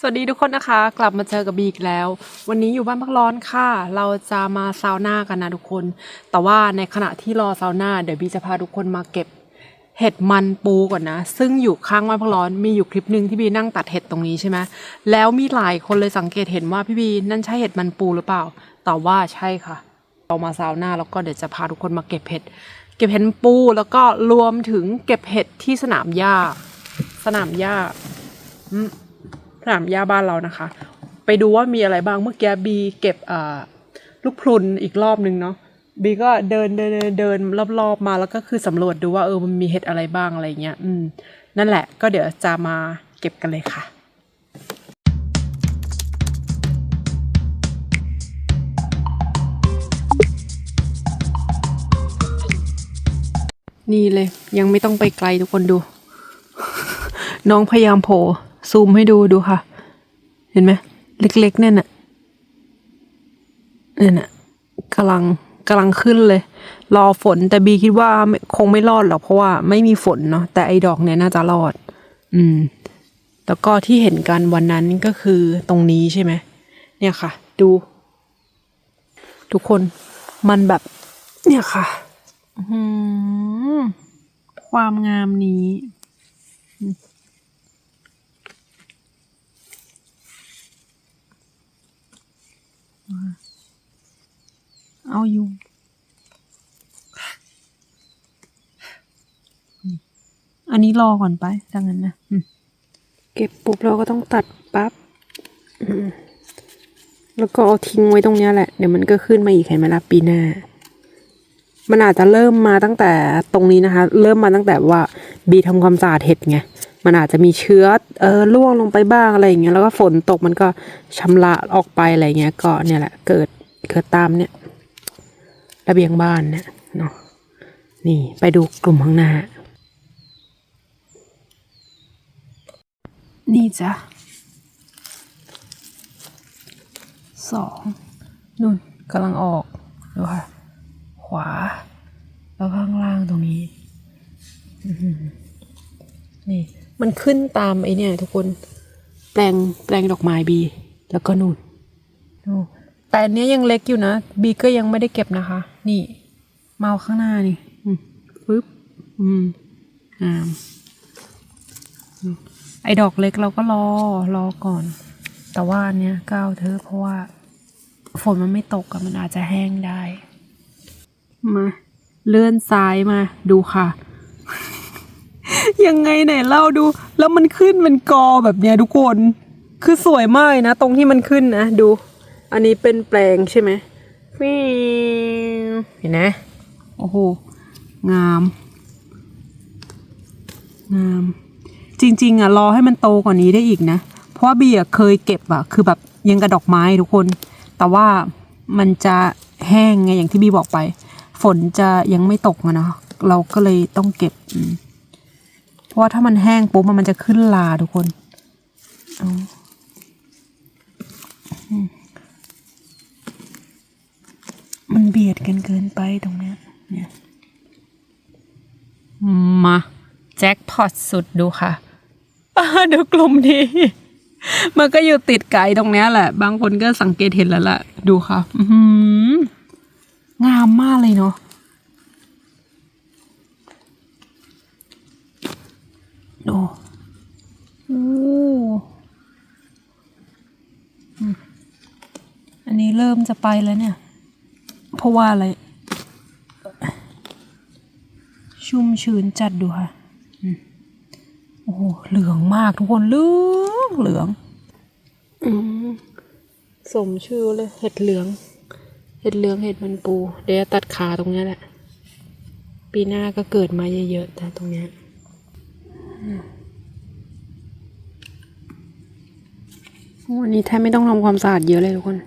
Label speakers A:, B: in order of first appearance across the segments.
A: สวัสดีทุกคนนะคะ กลับมาเจอกับบีอีกแล้ว วันนี้อยู่บ้านพักร้อนค่ะ เราจะมาซาวน่ากันนะทุกคน แต่ว่าในขณะที่รอซาวน่าเดี๋ยวบีจะพาทุกคนมาเก็บเห็ดมันปูก่อนนะ ซึ่งอยู่ข้างบ้านพักร้อนมีอยู่คลิปหนึ่งที่บีนั่งตัดเห็ดตรงนี้ใช่ไหมแล้วมีหลายคนเลยสังเกตเห็นว่าพี่บีนั่นใช่เห็ดมันปูหรือเปล่า แต่ว่าใช่ค่ะ เรามาซาวน่าแล้วก็เดี๋ยวจะพาทุกคนมาเก็บเห็ดเก็บเห็ดปูแล้วก็รวมถึงเก็บเห็ดที่สนามหญ้า สนามหญ้าส นามหญ้าบ้านเรานะคะ ไปดูว่ามีอะไรบ้างเมื่อกี้บีเก็บลูกพรุนอีกรอบนึงเนาะบีก็เดินเดินเดินเดินรอบๆมาแล้วก็คือสำรวจดูว่าเออมันมีเห็ดอะไรบ้างอะไรเงี้ยอืมนั่นแหละก็เดี๋ยวจะมาเก็บกันเลยค่ะนี่เลยยังไม่ต้องไปไกลทุกคนดู น้องพยายามโผล่ ซูมให้ดูดูค่ะ เห็นไหมเล็กๆเนี่ยน่ะเนี่ยน่ะกำลังกำลังขึ้นเลย รอฝนแต่บีคิดว่าคงไม่รอดหรอกเพราะว่าไม่มีฝนเนาะแต่ไอ้ดอกเนี่ยน่าจะรอด อืม แล้วก็ที่เห็นกันวันนั้นก็คือตรงนี้ใช่ไหมเนี่ยค่ะ ดู ทุกคนมันแบบ เนี่ยค่ะความงามนี้ เอาอยู่อันนี้รอก่อนไปดังนั้นนะเก็บปุ๊บเราก็ต้องตัดปั๊บแล้วก็เอาทิ้งไว้ตรงนี้แหละ เดี๋ยวมันก็ขึ้นมาอีกเห็นไหมล่ะปีหน้า มันอาจจะเริ่มมาตั้งแต่ตรงนี้นะคะ เริ่มมาตั้งแต่ว่าบีทำความสะอาดเห็ดไงมันอาจจะมีเชื้อเออร่วงลงไปบ้างอะไรอย่างเงี้ยแล้วก็ฝนตกมันก็ชำระออกไปอะไรเงี้ยก็เนี่ยแหละเกิดเกิดตามเนี่ยระเบียงบ้านเนี่ยเนาะนี่ไปดูกลุ่มข้างหน้า นี่จ้ะสองนู่นกำลังออกดูค่ะ ขวา แล้วข้างล่างตรงนี้นี่ มันขึ้นตามไอเนี่ย ทุกคนแปลงแปลงดอกไม้บี แล้วก็นู่นนู่นแต่อันเนี้ยยังเล็กอยู่นะ บีก็ยังไม่ได้เก็บนะคะ นี่มาเอาข้างหน้านี่ปึ๊บ อืมงามอืมไอดอกเล็กเราก็รอรอก่อน แต่ว่าอันเนี้ยก้าวเธอเพราะว่าฝนมันไม่ตกอะมันอาจจะแห้งได้ มาเลื่อนซ้ายมาดูค่ะ ยังไงไหนเล่าดู แล้วมันขึ้นเป็นกอแบบเนี้ยทุกคน คือสวยมากนะ ตรงที่มันขึ้นนะ ดู อันนี้เป็นแปลงใช่ไหมเห็นไหมโอ้โห งาม งาม จริง ๆ อะ รอให้มันโตกว่านี้ได้อีกนะ เพราะว่าเบียเคยเก็บอะ คือแบบยังกระดอกไม้ทุกคน แต่ว่ามันจะแห้งไงอย่างที่บีบอกไป ฝนจะยังไม่ตกอะเนาะเราก็เลยต้องเก็บอืมเพราะว่าถ้ามันแห้งปุ๊บมันจะขึ้นลาทุกคนเอาอืมมันเบียดกันเกินไปตรงเนี้ย เนี่ย มาแจ็คพอตสุดดูค่ะอ่าดูกลุ่มนี้ มันก็อยู่ติดไก่ตรงเนี้ยแหละ บางคนก็สังเกตเห็นแล้วแหละดูค่ะ อือหือ งามมากเลยเนาะดูโอ้อันนี้เริ่มจะไปแล้วเนี่ย เพราะว่าอะไร ชุ่มชื้นจัดดูค่ะโอ้โหเหลืองมากทุกคนเหลืองเหลือง อืมสมชื่อเลย เห็ดเหลือง เห็ดเหลืองเห็ดมันปู เดี๋ยวจะตัดขาตรงนี้แหละ ปีหน้าก็เกิดมาเยอะๆแต่ตรงนี้วันนี้แทบไม่ต้องทำความสะอาดเยอะเลยทุกคน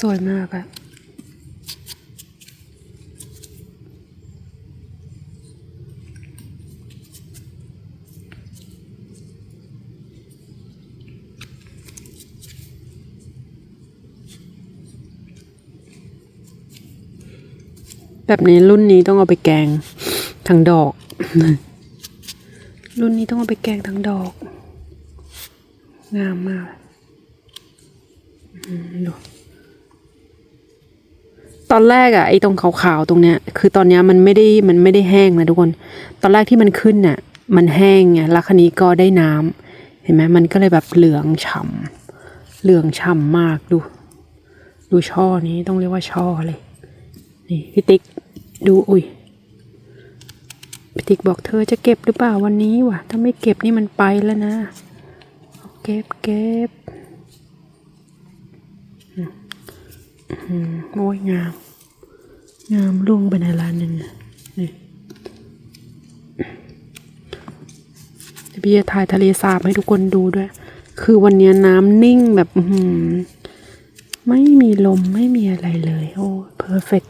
A: สวยมากอะ แบบนี้รุ่นนี้ต้องเอาไปแกงทั้งดอก รุ่นนี้ต้องเอาไปแกงทั้งดอก งามมากดูตอนแรกอะไอ้ตรงขาวๆตรงเนี้ย คือตอนเนี้ยมันไม่ได้มันไม่ได้แห้งนะทุกคน ตอนแรกที่มันขึ้นน่ะ มันแห้งไงแล้วคันนี้ก็ได้น้ำเห็นไหมมันก็เลยแบบเหลืองฉ่ำเหลืองฉ่ำมากดู ดูช่อนี้ต้องเรียกว่าช่อเลย นี่พี่ติ๊กดูอุ้ยพี่ติ๊กบอกเธอจะเก็บหรือเปล่าวันนี้วะถ้าไม่เก็บนี่มันไปแล้วนะ เก็บเก็บโอ้ยงาม งามลุ่งไปในร้านนึงนี่พี่จะถ่ายทะเลสาบให้ทุกคนดูด้วย คือวันนี้น้ำนิ่งแบบ ไม่มีลมไม่มีอะไรเลย โอ้เพอร์เฟก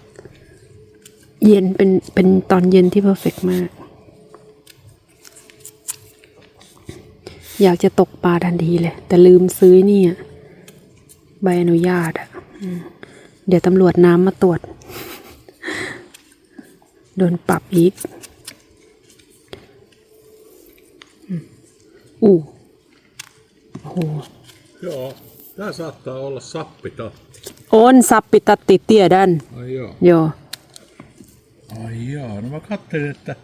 A: เย็นเป็นเป็นตอนเย็นที่เพอร์เฟกมาก อยากจะตกปลาทันทีเลย แต่ลืมซื้อนี่อะใบอนุญาตอะอืมเดี๋ยวตำรวจน้ำมาตรวจ โดนปรับอีกอืมอู้โอ้โห
B: Joo, tää saattaa olla sappitatti.
A: โอนซับปิตัดติดเตี้ยดัน
B: Ai joo.
A: โย
B: Ai joo, no mä katselin, että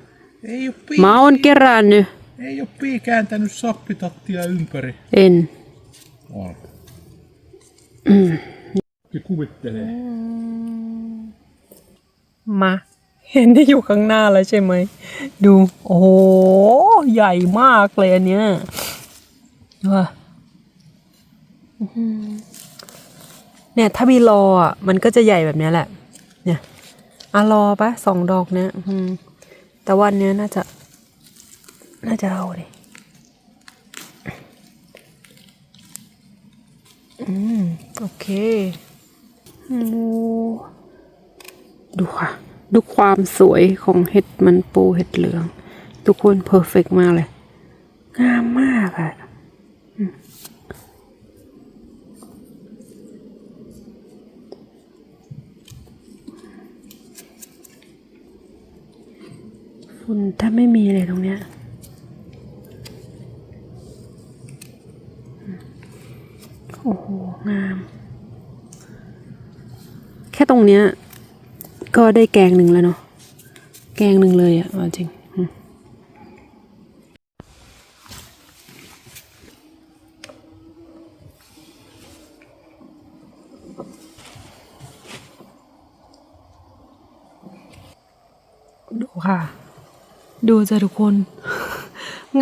B: ei oo pii,
A: มาโอนเกรัน
B: ei oo pii kääntänyt sappitattia ympäri.
A: เอ็น
B: On. Ja kuvittelee.
A: มาเห็นที่อยู่ข้างหน้าแล้วใช่ไหม ดู โอ้โห ใหญ่มากเลยอันเนี้ยว้าอื้อหือเนี่ย ถ้ามีรออะ มันก็จะใหญ่แบบเนี้ยแหละ เนี่ย อะรอปะสองดอกเนี้ยแต่วันเนี้ยน่าจะ น่าจะเอาดิอืม โอเคโอ้ดูค่ะ ดูความสวยของเห็ดมันปูเห็ดเหลือง ทุกคนเพอร์เฟกมากเลย งามมากอะอื ฝุ่นถ้าไม่มีเลยตรงเนี้ยโอ้โห งาม แค่ตรงเนี้ย ก็ได้แกงหนึ่งแล้วเนาะแกงหนึ่งเลยอะจริงอืมดูค่ะ ดูจ้ะทุกคน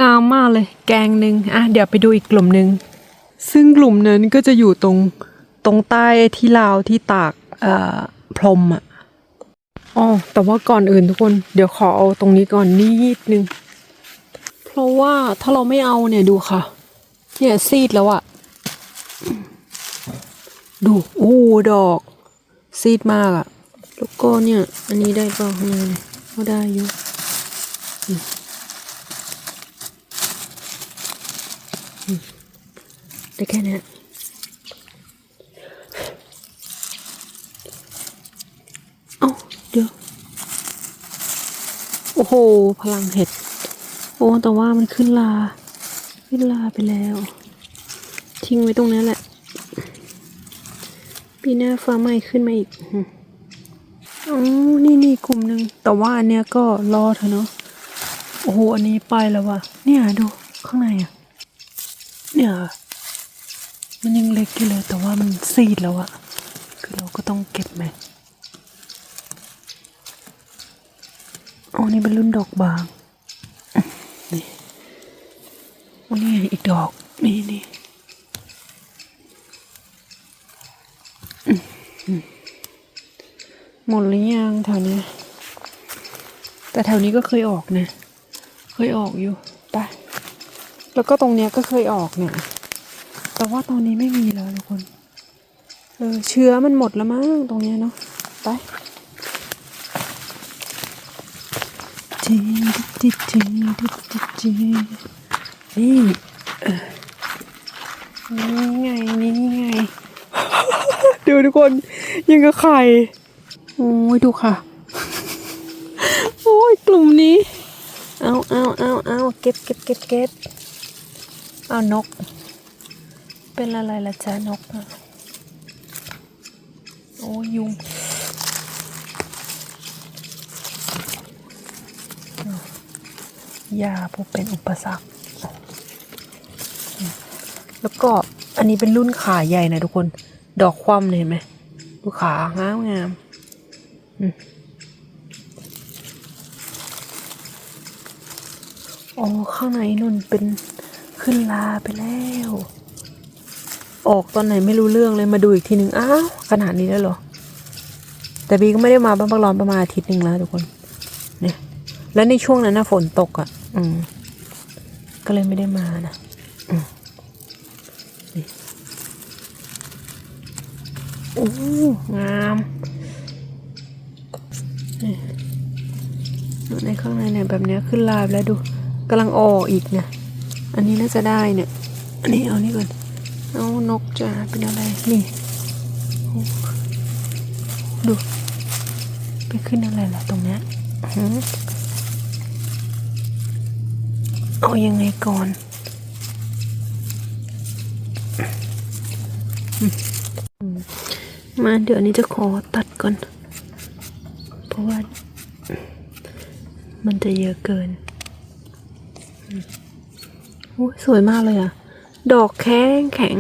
A: งามมากเลย แกงหนึ่งอะเดี๋ยวไปดูอีกกลุ่มหนึ่งซึ่งกลุ่มนั้นก็จะอยู่ตรงตรงใต้ที่ลาวที่ตากเอ่อพรมอะอ๋อแต่ว่าก่อนอื่นทุกคน เดี๋ยวขอเอาตรงนี้ก่อนนิดนึง เพราะว่าถ้าเราไม่เอาเนี่ยดูค่ะ เนี่ยซีดแล้วอะดูอู้ดอก ซีดมากอะแล้วก็เนี่ย อันนี้ได้เปล่าเนี่ยก็ได้อยู่ ได้แค่นี้เอ้าเดี๋ยว โอ้โห พลังเห็ด โอ้ แต่ว่ามันขึ้นลา ขึ้นลาไปแล้ว ทิ้งไว้ตรงนั้นแหละ ปีหน้าฟ้าใหม่ขึ้นมาอีกอ๋อนี่นี่กลุ่มหนึ่งแต่ว่าอันเนี้ยก็รอเถอะเนาะ อ้โห อันนี้ไปแล้ววะเนี่ยดูข้างในอะ เนี่ยมันยังเล็กอยู่เลยแต่ว่ามันซีดแล้วอะคือเราก็ต้องเก็บไหมอ๋อนี่เป็นรุ่นดอกบาง นี่โอ้นี่อีกดอก นี่นี่หมดหรือยังแถวนี้ แต่แถวนี้ก็เคยออกนะ ยออกอยู่ไปแล้วก็ตรงเนี้ยก็เคยออกเนี่ย แต่ว่าตอนนี้ไม่มีแล้วทุกคน เออเชื้อมันหมดแล้วมั้งตรงเนี้ยเนาะไปจีจีจีจีจีจีนี่นี่ไงนี่ไง ดูทุกคนยังกับไข่ โอ้ยดูค่ะ โอ้ยกลุ่มนี้ เอาเอาเอาเอาเก็บเก็บเก็บเก็บเอานก เป็นอะไรละจ๊ะนกอะโอ้ยุงยาผู้เป็นอุปสรรค แล้วก็อันนี้เป็นรุ่นขาใหญ่นะทุกคน ดอกคว่ำเลยเห็นไหมดูขางามงามอืม โอ้ข้างในนุ่นเป็นขึ้นลาไปแล้ว ออกตอนไหนไม่รู้เรื่องเลยมาดูอีกทีหนึ่งอ้าวขนาดนี้แล้วเหรอ แต่บีก็ไม่ได้มาบ้านพักร้อนประมาณอาทิตย์หนึ่งแล้วทุกคนเนี่ยแล้วในช่วงนั้นนะฝนตกอะ่ะ อืม ก็เลยไม่ได้มานะโอ้งามนี่ในข้างในเนี่ยแบบเนี้ยขึ้นลายไปแล้วดู กำลังออกอีกเนี่ยอันนี้น่าจะได้เนี่ย อันนี้เอานี่ก่อน เอานกจะเป็นอะไร นี่ ดู ไปขึ้นอะไรล่ะตรงเนี้ยหือเอายังไงก่อนมาเดี๋ยวนี้จะขอตัดก่อน เพราะว่า มันจะเยอะเกิน สวยมากเลยอะดอกแข็งแข็ง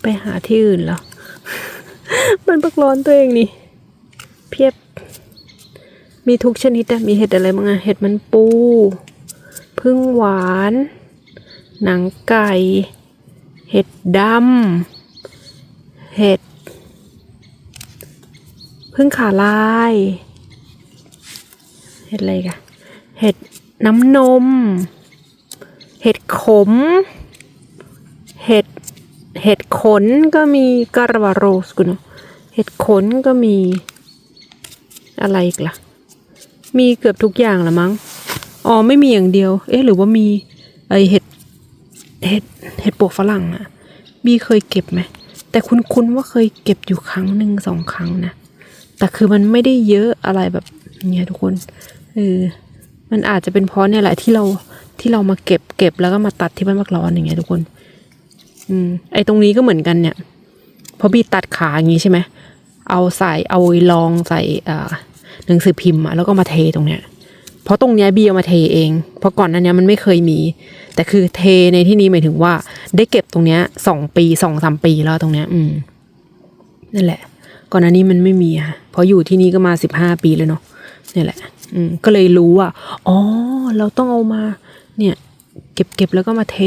A: ไปหาที่อื่นเหรอ มันปักร้อนตัวเองนี่ เพียบ มีทุกชนิดอะมีเห็ดอะไรบ้างอะเห็ดมันปู พึ่งหวาน หนังไก่ เห็ดดำ เห็ด พึ่งขาลาย เห็ดอะไรกันเห็ดน้ำนม เห็ดขม เห็ด เห็ดขนก็มีการาวาโรสกุนเห็ดขนก็มีอะไรอีกล่ะ มีเกือบทุกอย่างละมั้ง อ๋อไม่มีอย่างเดียว เอ๊ะหรือว่ามีไอเห็ด เห็ด เห็ดปวกฝรั่งอะบีเคยเก็บไหม แต่คุ้นๆว่าเคยเก็บอยู่ครั้งหนึ่งสองครั้งนะ แต่คือมันไม่ได้เยอะอะไรแบบเนี้ยทุกคนเออมันอาจจะเป็นเพราะเนี่ยแหละที่เราที่เรามาเก็บเก็บแล้วก็มาตัดที่บ้านมักร้อนอย่างเงี้ยทุกคน อืม ไอตรงนี้ก็เหมือนกันเนี่ยพอบีตัดขาอย่างงี้ใช่ไหมเอาใส่เอาลองใส่อ่าหนังสือพิมพ์อะแล้วก็มาเทตรงเนี้ยเพราะตรงเนี้ยบีเอามาเทเอง เพราะก่อนนั้นเนี้ยมันไม่เคยมี แต่คือเทในที่นี้หมายถึงว่า ได้เก็บตรงเนี้ยสองปีสองสามปีแล้วตรงเนี้ย อืม นั่นแหละ ก่อนหน้านี้มันไม่มีอะเพราะอยู่ที่นี่ก็มาสิบห้าปีเลยเนาะนี่แหละ อืมก็เลยรู้ว่าอ๋อ เราต้องเอามา เนี่ยเก็บเก็บแล้วก็มาเท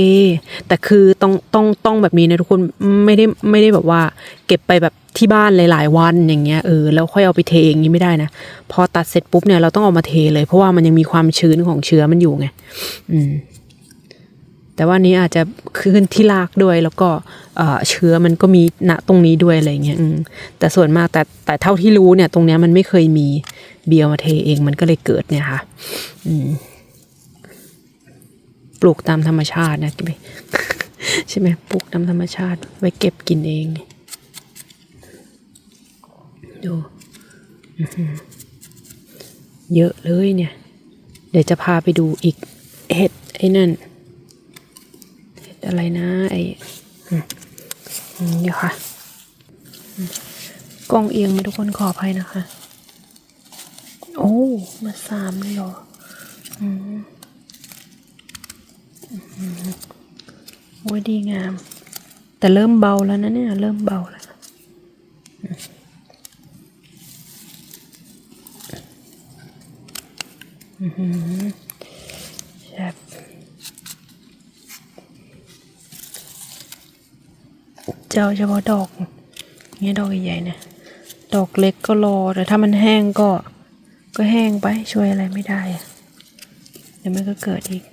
A: แต่คือต้องต้องต้องแบบนี้นะทุกคนไม่ได้ไม่ได้แบบว่า เก็บไปแบบที่บ้านหลาย ๆ วันอย่างเงี้ยเออแล้วค่อยเอาไปเทอย่างนี้ไม่ได้นะพอตัดเสร็จปุ๊บเนี่ยเราต้องเอามาเทเลย เพราะว่ามันยังมีความชื้นของเชื้อมันอยู่ไง อืม แต่ว่านี้อาจจะขึ้นที่รากด้วย แล้วก็เชื้อมันก็มีณตรงนี้ด้วยอะไรเงี้ยแต่ส่วนมากแต่แต่เท่าที่รู้เนี่ย ตรงเนี้ยมันไม่เคยมีเบียร์มาเทเองมันก็เลยเกิดเนี่ยค่ะปลูกตามธรรมชาตินะใช่ไหมปลูกตามธรรมชาติ ไว้เก็บกินเองดูเยอะเลยเนี่ย เดี๋ยวจะพาไปดูอีกเห็ดไอ้นั่น อะไรนะไอ้เดี๋ยวค่ะกล้องเอียงไหมทุกคนขออภัยนะคะ โอ้มาสามเลยเหรอโอ้ยดีงาม แต่เริ่มเบาแล้วนะเนี่ย เริ่มเบาแล้วอื้อหือแซ่บ เจ้าเฉพาะดอกเนี่ยดอกใหญ่ๆเนี่ยดอกเล็กก็รอแต่ถ้ามันแห้งก็ก็แห้งไปช่วยอะไรไม่ได้เดี๋ยวมันก็เกิดอีก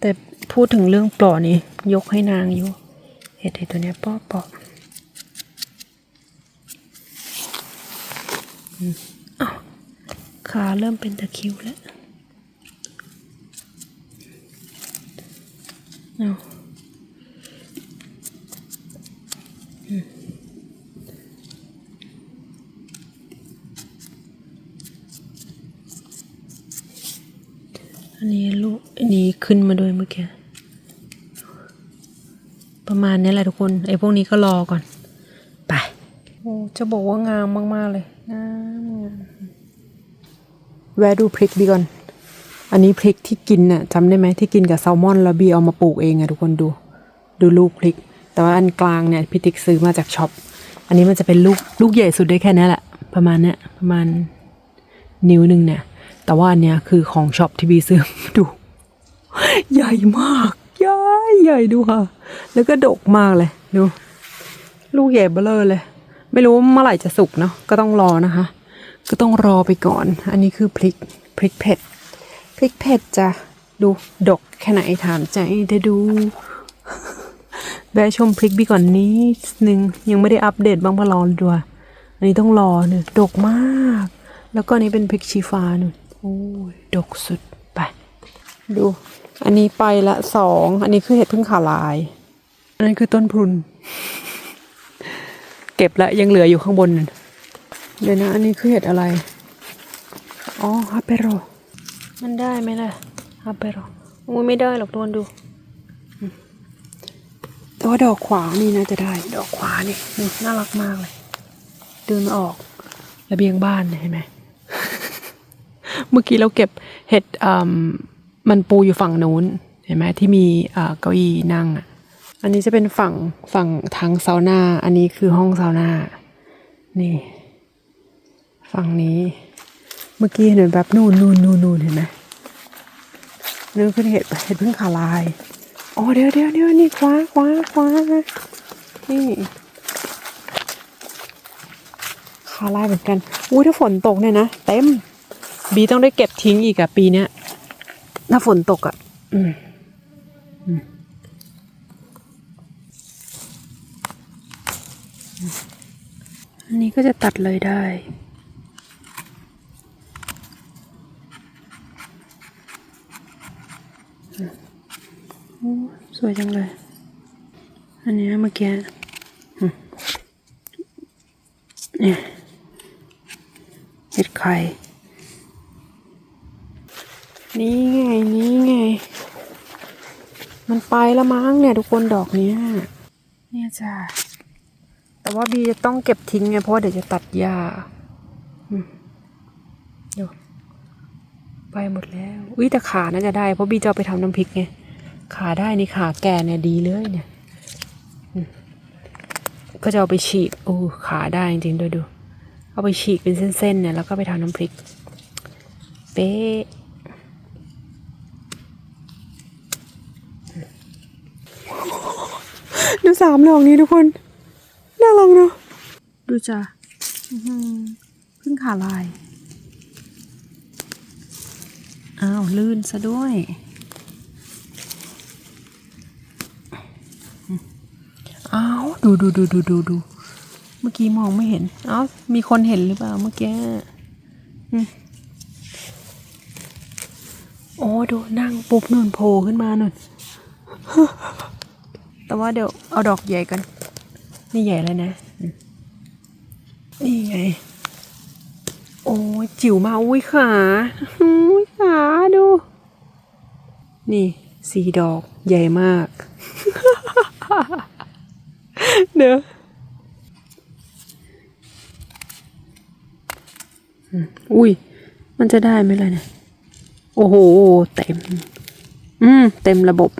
A: แต่พูดถึงเรื่องปลอนี่ยกให้นางอยู่เห็ดไอตัวเนี้ยปอปออืมอ้าว ขาเริ่มเป็นตะคิวแล้วเอาอืมอันนี้ลูกอันนี้ขึ้นมาด้วยเมื่อกี้ ประมาณนี้แหละทุกคน ไอ้พวกนี้ก็รอก่อน ไป โอ้จะบอกว่างามมาก ๆ เลยงาม แวะดูพริกดีก่อน อันนี้พริกที่กินน่ะจำได้ไหมที่กินกับแซลมอนแล้วบีเอามาปลูกเองอะทุกคนดู ดูลูกพริก แต่ว่าอันกลางเนี่ยพี่ติ๊กซื้อมาจากช็อป อันนี้มันจะเป็นลูกลูกใหญ่สุดได้แค่นี้แหละ ประมาณเนี้ยประมาณนิ้วหนึ่งเนี่ย แต่ว่าอันเนี้ยคือของช็อปที่บีซื้อดู ใหญ่มากใหญ่ใหญ่ดูค่ะ แล้วก็ดกมากเลยดู ลูกใหญ่เบ้อเลอเลยไม่รู้เมื่อไหร่จะสุกเนาะก็ต้องรอนะคะ ก็ต้องรอไปก่อน อันนี้คือพริกพริกเผ็ดพริกเผ็ดจ้ะดูดกแค่ไหนถามใจเดี๋ยวดูแบะชมพริกบีก่อนนิดนึงยังไม่ได้อัปเดตบ้างพะรอดูอะอันนี้ต้องรอเนี่ยดกมาก แล้วก็นี้เป็นพริกชีฟ้านู่นโอ้ยดกสุดไปดู อันนี้ไปละสองอันนี้คือเห็ดพึ่งขาลาย อันนั้นคือต้นพรุน เก็บล้วยังเหลืออยู่ข้างบนนั่น เดี๋ยวนะ อันนี้คือเห็ดอะไร อ๋อฮาเปโร มันได้ไหมล่ะฮาเปโรโอ้ยไม่ได้หรอกโดนดูอืมแต่ว่าดอกขวานี่น่าจะได้ ดอกขวานี่นี่น่ารักมากเลย เดินออกระเบียงบ้านเนี่ยเห็นไหม เมื่อกี้เราเก็บเห็ดอืมมันปูอยู่ฝั่งนู้น เห็นไหมที่มีเอ่อเก้าอี้นั่งอะอันนี้จะเป็นฝั่งฝั่งทางซาวน่า อันนี้คือห้องซาวน่า นี่ ฝั่งนี้ เมื่อกี้เห็นแบบนู่นนู่นนู่นนู่นเห็นไหมนี่คือเห็ดเห็ดพึ่งขาลายอ๋อเดี๋ยวเดี๋ยวเดี๋ยวนี่คว้าคว้าคว้านี่ขาลายเหมือนกันอุ้ยถ้าฝนตกเนี่ยนะเต็ม บีต้องได้เก็บทิ้งอีกอะปีเนี้ยถ้าฝนตกอะอืมอันนี้ก็จะตัดเลยได้ สวยจังเลย อันนี้เมื่อกี้เนี่ยเห็ดไข่ นี่ไง นี่ไง มันไปล้วมั้งเนี่ยทุกคนดอกเนี้ย เนี่ยจ้ะแต่ว่าบีจะต้องเก็บทิ้งไงเพราะเดี๋ยวจะตัดหญ้าอืมดูไปหมดแล้ว อุ้ยแต่ขาน่าจะได้เพราะบีจะไปทำน้ำพริกไง ขาได้นี่ขาแก่เนี่ยดีเลยเนี่ยอืมก็จะเอาไปฉีกโอ้ขาได้จริงๆด้วยดู เอาไปฉีกเป็นเส้นๆเนี่ยแล้วก็ไปทำน้ำพริก เป๊ะดูสามดอกนี้ทุกคน น่ารักเนาะดูจ้ะอื้อหือพึ่งขาลาย อ้าว ลื่นซะด้วย อ้าวดูดูดูดูดูดูเมื่อกี้มองไม่เห็นอ้าวมีคนเห็นหรือเปล่าเมื่อกี้อโอ้ดูนั่งปุ๊บนุ่นโผล่ขึ้นมานุ่นแต่ว่าเดี๋ยวเอาดอกใหญ่กัน นี่ใหญ่แล้วนะ นี่ไง โอ้จิ๋วมาอุ้ยขาอุ้ยขาดู นี่สีดอกใหญ่มาก เด้ออุ้ย มันจะได้ไหมล่ะเนี่ย โอ้โห เต็ม อืม เต็มระบบ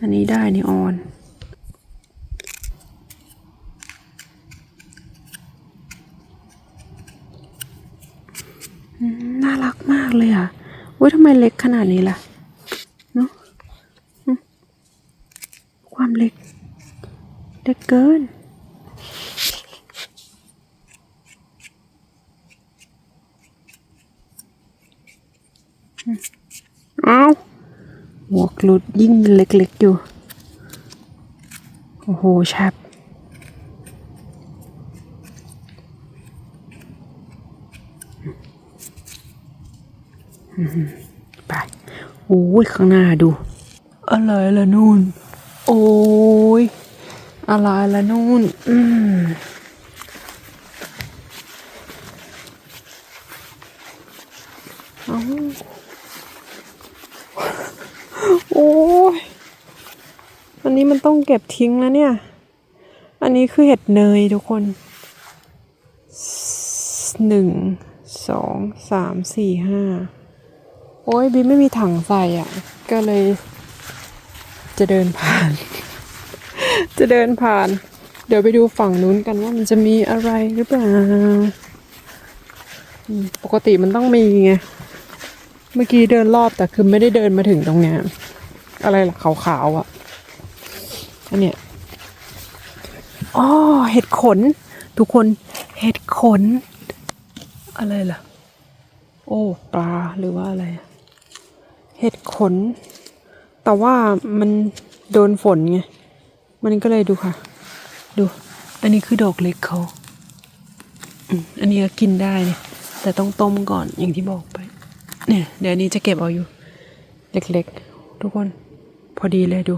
A: อันนี้ได้นี่ออนอืมน่ารักมากเลยอะอุ้ยทำไมเล็กขนาดนี้ล่ะ เกิน เอาหมวกหลุดยิ่งเล็กๆอยู่ โอ้โหชับไปโอ้ยข้างหน้าดู อะไรล่ะนู่น โอ้ย อะไรละนู่น อืมโอ้ย อันนี้มันต้องเก็บทิ้งแล้วเนี่ย อันนี้คือเห็ดเนยทุกคน หนึ่ง สอง สาม สี่ ห้า โอ้ยบีไม่มีถังใส่อะ ก็เลยจะเดินผ่าน จะเดินผ่าน เดี๋ยวไปดูฝั่งนู้นกันว่ามันจะมีอะไรหรือเปล่า ปกติมันต้องมีไง เมื่อกี้เดินรอบแต่คือไม่ได้เดินมาถึงตรงเนี้ย อะไรล่ะขาวๆอะ อันเนี้ยอ๋อเห็ดขน ทุกคนเห็ดขน อะไรล่ะ โอ้ปลาหรือว่าอะไร เห็ดขน แต่ว่ามันโดนฝนไง มันก็เลยดูค่ะ ดู อันนี้คือดอกเล็กเขาอันนี้ก็กินได้เนี่ยแต่ต้องต้มก่อนอย่างที่บอกไป เนี่ย เดี๋ยวนี้จะเก็บเอาอยู่ เล็กๆ ทุกคน พอดีเลยดู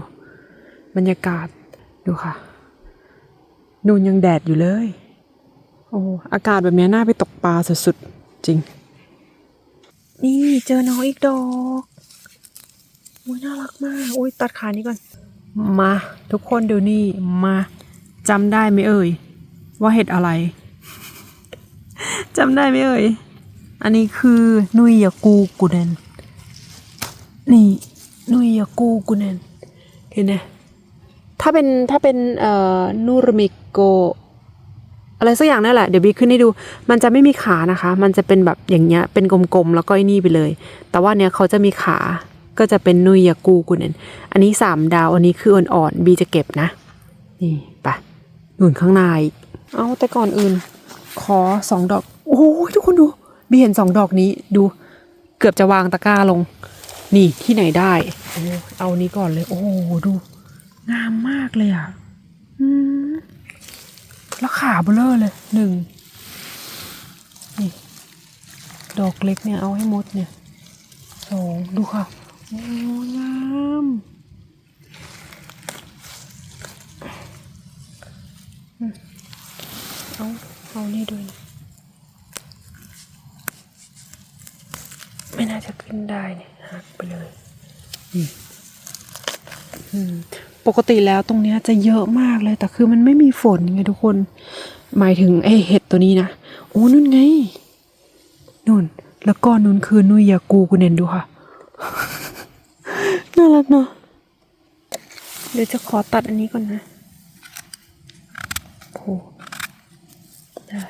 A: บรรยากาศดูค่ะนูนยังแดดอยู่เลย โอ้อากาศแบบนี้น่าไปตกปลาสุดๆ จริง นี่เจอน้องอีกดอกอุ้ยน่ารักมากอุ้ยตัดขานี้ก่อน มาทุกคนดูนี่มาจำได้ไหมเอ่ย ว่าเห็ดอะไรจำได้ไหมเอ่ย อันนี้คือนุยยากูกูเนนนี่นุยยากูกูเนนเห็นไหมถ้าเป็นถ้าเป็นเอ่อนูรมิโก อะไรสักอย่างนั่นแหละ เดี๋ยวบีขึ้นให้ดู มันจะไม่มีขานะคะ มันจะเป็นแบบอย่างเงี้ยเป็นกลมๆแล้วก็ไอ้นี่ไปเลย แต่ว่าเนี้ยเขาจะมีขา ก็จะเป็นนุยยากูกุนเนอันนี้สามดาวอันนี้คืออ่อนๆบีจะเก็บนะ นี่ไปหนุนข้างในอีกเอาแต่ก่อนอื่น ขอสองดอก โอ้ยทุกคนดู บีเห็นสองดอกนี้ดู เกือบจะวางตะกร้าลง นี่ที่ไหนได้โอ้เอานี้ก่อนเลย โอ้ดู งามมากเลยอะอืมแล้วขาเบลอเลยหนึ่งนี่ ดอกเล็กเนี่ยเอาให้หมดเนี่ยสองดูค่ะ โอ้งามอืมเอาเอานี่ด้วยนะไม่น่าจะขึ้นได้เนี่ยหักไปเลยอืมอืมปกติแล้วตรงเนี้ยจะเยอะมากเลย แต่คือมันไม่มีฝนไงทุกคน หมายถึงไอเห็ดตัวนี้นะโอ้นู่นไงนู่น แล้วก็นู่นคือนุยยากูกูเนนดูค่ะ น่ารักเนาะเดี๋ยวจะขอตัดอันนี้ก่อนนะโอ้ได้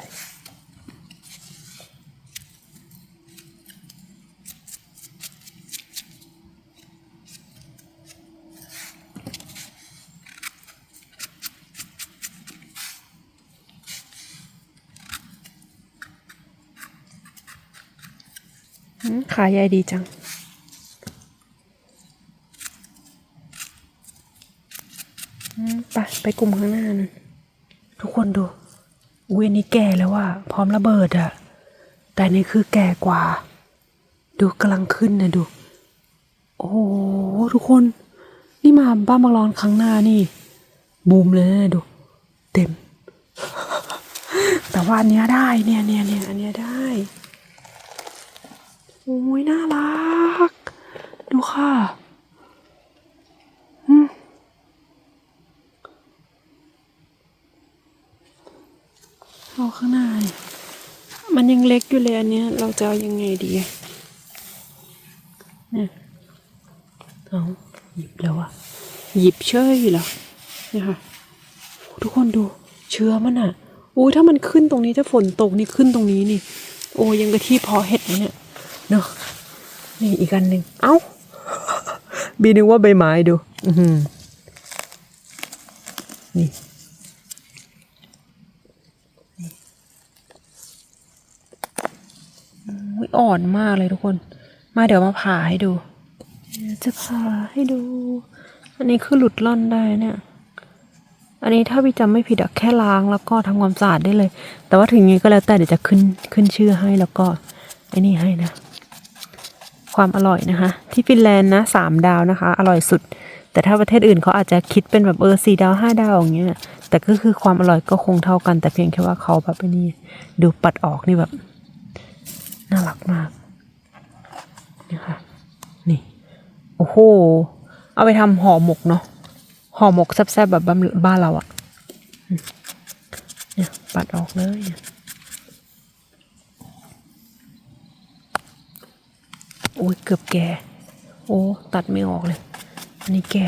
A: อืมขาใหญ่ดีจัง อืม ไปกลุ่มข้างหน้านั่นทุกคนดูอุ้ยอันนี้แก่แล้วว่าพร้อมระเบิดอะแต่นี่คือแก่กว่า ดูกำลังขึ้นนะดู โอ้ทุกคน นี่มาบ้านบางรอนครั้งหน้านี่ บูมเลยนะดู เต็ม แต่ว่าอันเนี้ยได้เนี่ยเนี่ยเนี่ยอันเนี้ยได้โอ้ยน่ารัก ดูค่ะ เอาข้างหน้ามันยังเล็กอยู่เลยอันเนี้ย เราจะเอายังไงดีเนี่ยเอาหยิบแล้วอะหยิบเชยเหรอเนี่ยค่ะทุกคนดูเชื้อมันอะโอ้ยถ้ามันขึ้นตรงนี้ถ้าฝนตกนี่ขึ้นตรงนี้นี่ โอ้ยังกระที่พาะเห็ดเนี่ยเนาะนี่อีกอันหนึ่งเอ้า บีนึกว่าใบไม้ดู อือนี่ อ่อนมากเลยทุกคน มาเดี๋ยวมาผ่าให้ดู จะผ่าให้ดู อันนี้คือหลุดล่อนได้เนี่ย อันนี้ถ้าพี่จำไม่ผิดอะแค่ล้างแล้วก็ทำความสะอาดได้เลย แต่ว่าถึงงี้ก็แล้วแต่เดี๋ยวจะขึ้นขึ้นชื่อให้แล้วก็ไอ้นี่ให้นะ ความอร่อยนะคะ ที่ฟินแลนด์นะสามดาวนะคะ อร่อยสุด แต่ถ้าประเทศอื่นเขาอาจจะคิดเป็นแบบเออสี่ดาวห้าดาวอย่างเงี้ยแต่ก็คือความอร่อยก็คงเท่ากัน แต่เพียงแค่ว่าเขาแบบไอ้นี่ดูปัดออกนี่แบบ น่ารักมากนี่ค่ะ นี่ โอ้โห เอาไปทำห่อหมกเนาะห่อหมกแซ่บๆแบบบ้านบ้านเราอะเนี่ยปัดออกเลยเนี่ยโอ้ยเกือบแก่ โอ้ ตัดไม่ออกเลย อันนี้แก่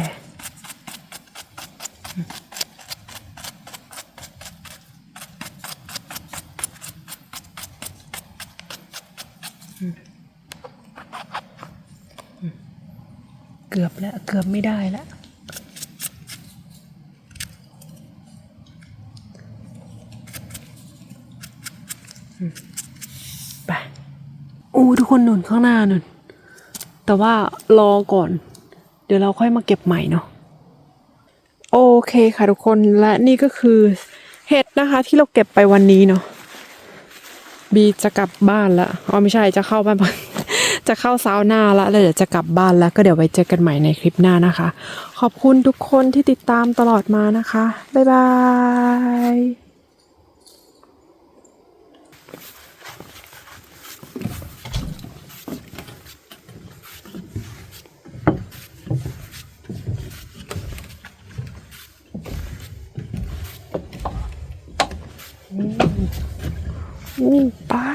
A: กือบแล้วเกือบไม่ได้แล้วไปอู้ทุกคนหนุนข้างหน้าหนุนแต่ว่ารอก่อน เดี๋ยวเราค่อยมาเก็บใหม่เนาะโอเคค่ะทุกคนและนี่ก็คือเห็ดนะคะที่เราเก็บไปวันนี้เนาะบีจะกลับบ้านละอ๋อไม่ใช่จะเข้าบ้าน จะเข้าซาวน่าละแล้วเดี๋ยวจะกลับบ้านแล้วก็เดี๋ยวไว้เจอกันใหม่ในคลิปหน้านะคะ ขอบคุณทุกคนที่ติดตามตลอดมานะคะ บ๊ายบายอู้ปลา